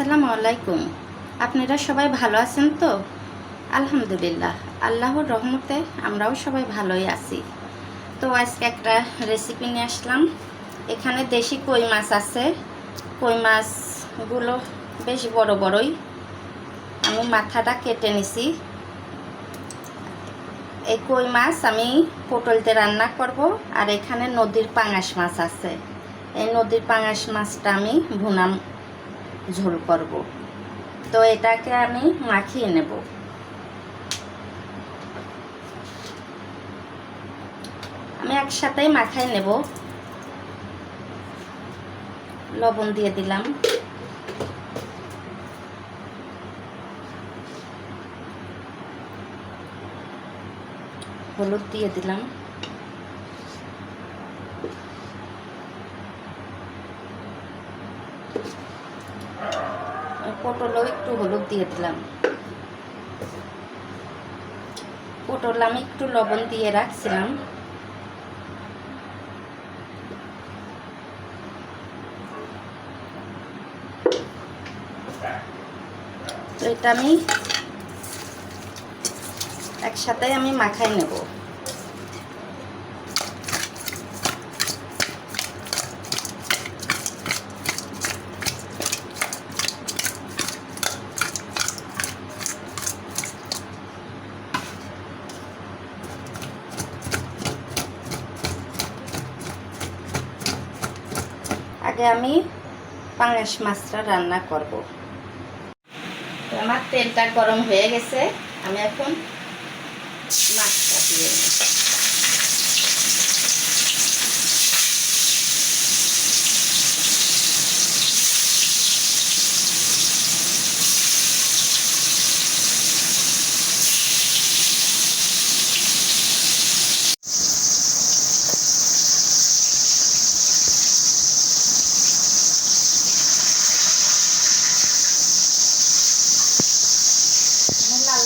আসসালামু আলাইকুম। আপনারা সবাই ভালো আছেন তো? আলহামদুলিল্লাহ, আল্লাহর রহমতে আমরাও সবাই ভালোই আছি। তো আজকে একটা রেসিপি নিয়ে আসলাম। এখানে দেশি কই মাছ আছে। কই মাছগুলো বেশ বড় বড়ই। আমি মাথাটা কেটে নিছি। এই কই মাছ আমি পটলতে রান্না করব আর এখানে নদীর পাঙাশ মাছ আছে। এই নদীর পাঙাশ মাছটা আমি ভুনাম ঝোল করব। তো এটাকে আমি মাখিয়ে নেব। আমি একসাথেই মাখাই নেব। লবণ দিয়ে দিলাম। হলুদ দিয়ে দিলাম। পটলও একটু হলুদ দিয়ে দিলাম। পটল আমি একটু লবণ দিয়ে রাখছিলাম। তো এটা আমি একসাথে আমি মাখাই নেব। আগে আমি পাঙাশ মাছটা রান্না করব আমার তেলটা গরম হয়ে গেছে, আমি এখন মাছটা দিয়ে নেব।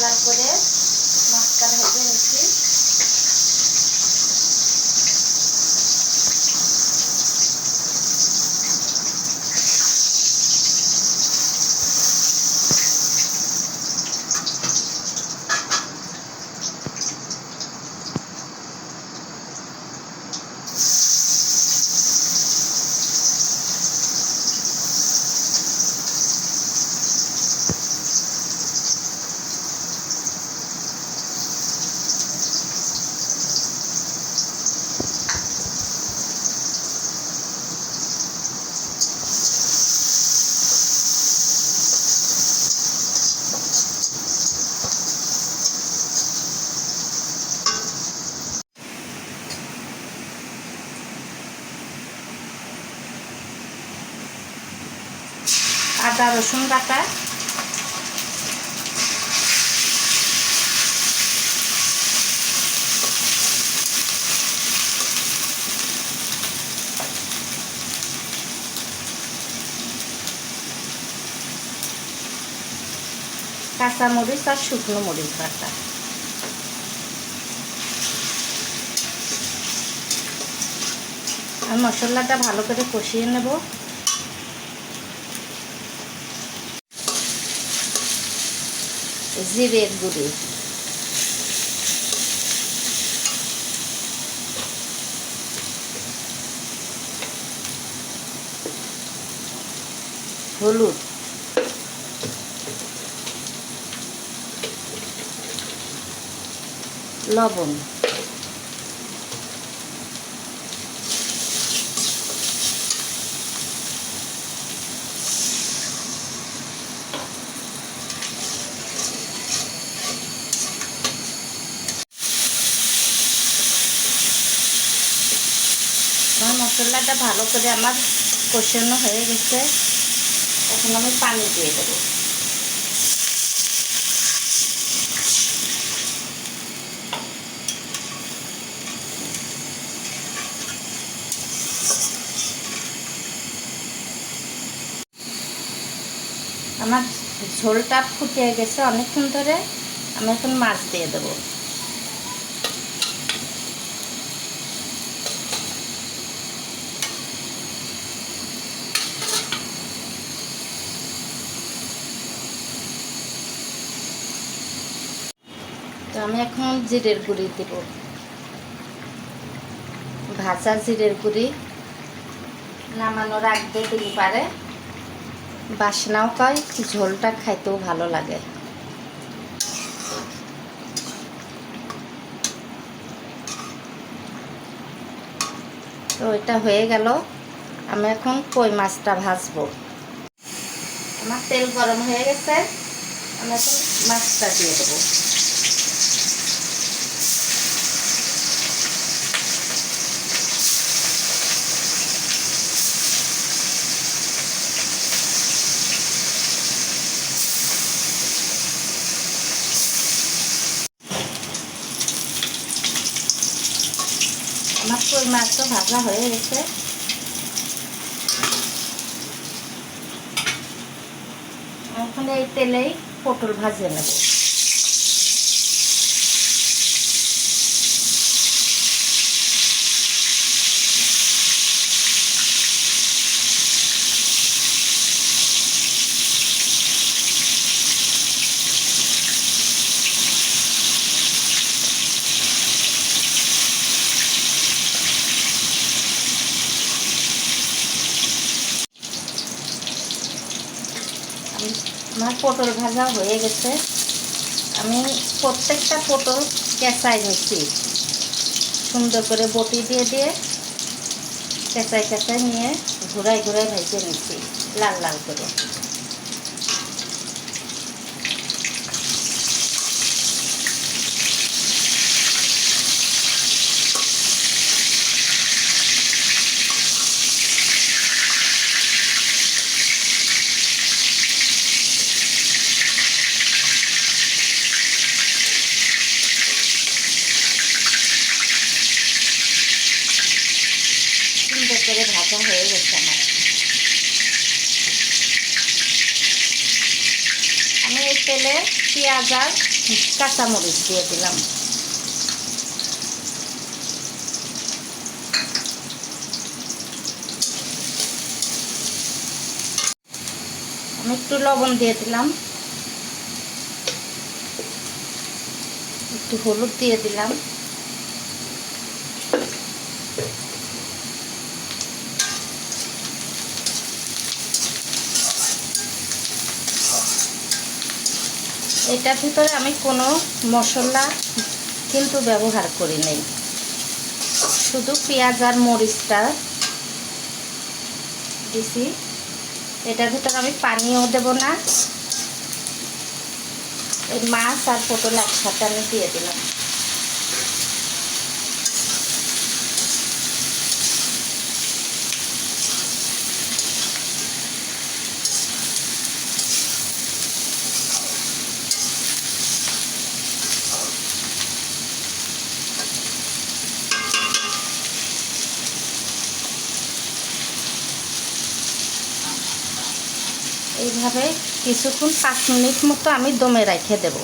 লাল করে মাছটা ভেজে নিচ্ছি। আদা রসুন বাটা। কাঁচা মরিচ আর শুকনো মরিচ বাটা। আর মশলাটা ভালো করে কষিয়ে নেব। জিরের গুঁড়ি। হলুদ। লবণ আমার মশলাটা ভালো করে আমার কষানো হয়ে গেছে। এখন আমি পানি দিয়ে দেবো। আমার ঝোলটা ফুটে গেছে, অনেকক্ষণ ধরে আমি এখন মাছ দিয়ে দেবো। আমি এখন জিরের গুঁড়ি দেব। ভাজা জিরের গুঁড়ি নামানোর আগে দিলে পারে। বাসনাও পায়, ঝোলটা খাইতেও ভালো লাগে। তো এটা হয়ে গেল। আমি এখন কই মাছটা ভাজবো? আমার তেল গরম হয়ে গেছে। আমি এখন মাছটা দিয়ে দেবো। আমার কই তো ভাজা হয়ে গেছে। এখন এই তেলেই পটল ভাজে নেব। আমার পটল ভাজা হয়ে গেছে। আমি প্রত্যেকটা পটল কেঁচাই নিচ্ছি। সুন্দর করে বটি দিয়ে দিয়ে কেঁচাই কেঁচাই নিয়ে ঘুরাই ঘুরাই ভেজে নিচ্ছি, লাল লাল করে সুন্দর করে ভাজা হয়ে গেছে আমার। আমি এই তেলে পেঁয়াজ আর কাঁচামরিচ দিয়ে দিলাম। আমি একটু লবণ দিয়ে দিলাম। একটু হলুদ দিয়ে দিলাম। এটার ভিতরে আমি কোনো মশলা কিন্তু ব্যবহার করি নাই। শুধু পেঁয়াজ আর মরিচটা দিছি। এটার ভিতরে আমি পানিও দেব না। এই মাছ আর পটল একসাথে আমি দিয়ে দিলাম। এইভাবে কিছুক্ষণ পাঁচ মিনিট মতো আমি দমে রেখে দেব।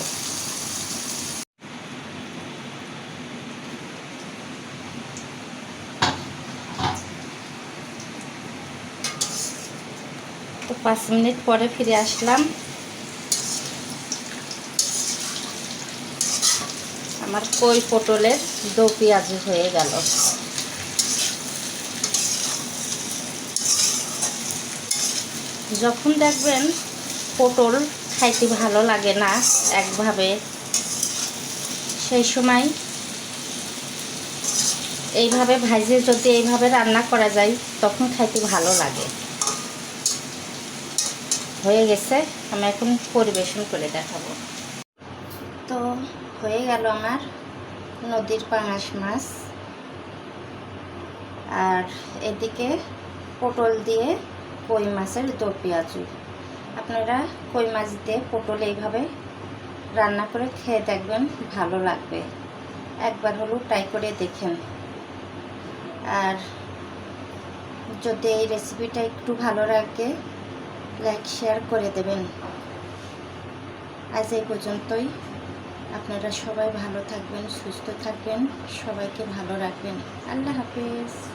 তো পাঁচ মিনিট পরে ফিরে আসলাম। আমার কই পটলের দো পেঁয়াজ হয়ে গেল। যখন দেখবেন পটল খাইতে ভালো লাগে না একভাবে, সেই সময় এইভাবে ভাজে যদি এইভাবে রান্না করা যায়, তখন খাইতে ভালো লাগে। হয়ে গেছে, আমি এখন পরিবেশন করে দেখাবো। তো হয়ে গেল আমার নদীর পাঙাশ মাছ। আর এদিকে পটল দিয়ে কই মাছের দো পেঁয়াজু আপনারা কই মাছ দিয়ে পটল এইভাবে রান্না করে খেয়ে দেখবেন ভালো লাগবে। একবার হলেও ট্রাই করে দেখেন। আর যদি এই রেসিপিটা একটু ভালো লাগে লাইক শেয়ার করে দেবেন। আজ এই পর্যন্তই। আপনারা সবাই ভালো থাকবেন, সুস্থ থাকবেন, সবাইকে ভালো রাখবেন। আল্লাহ হাফিজ।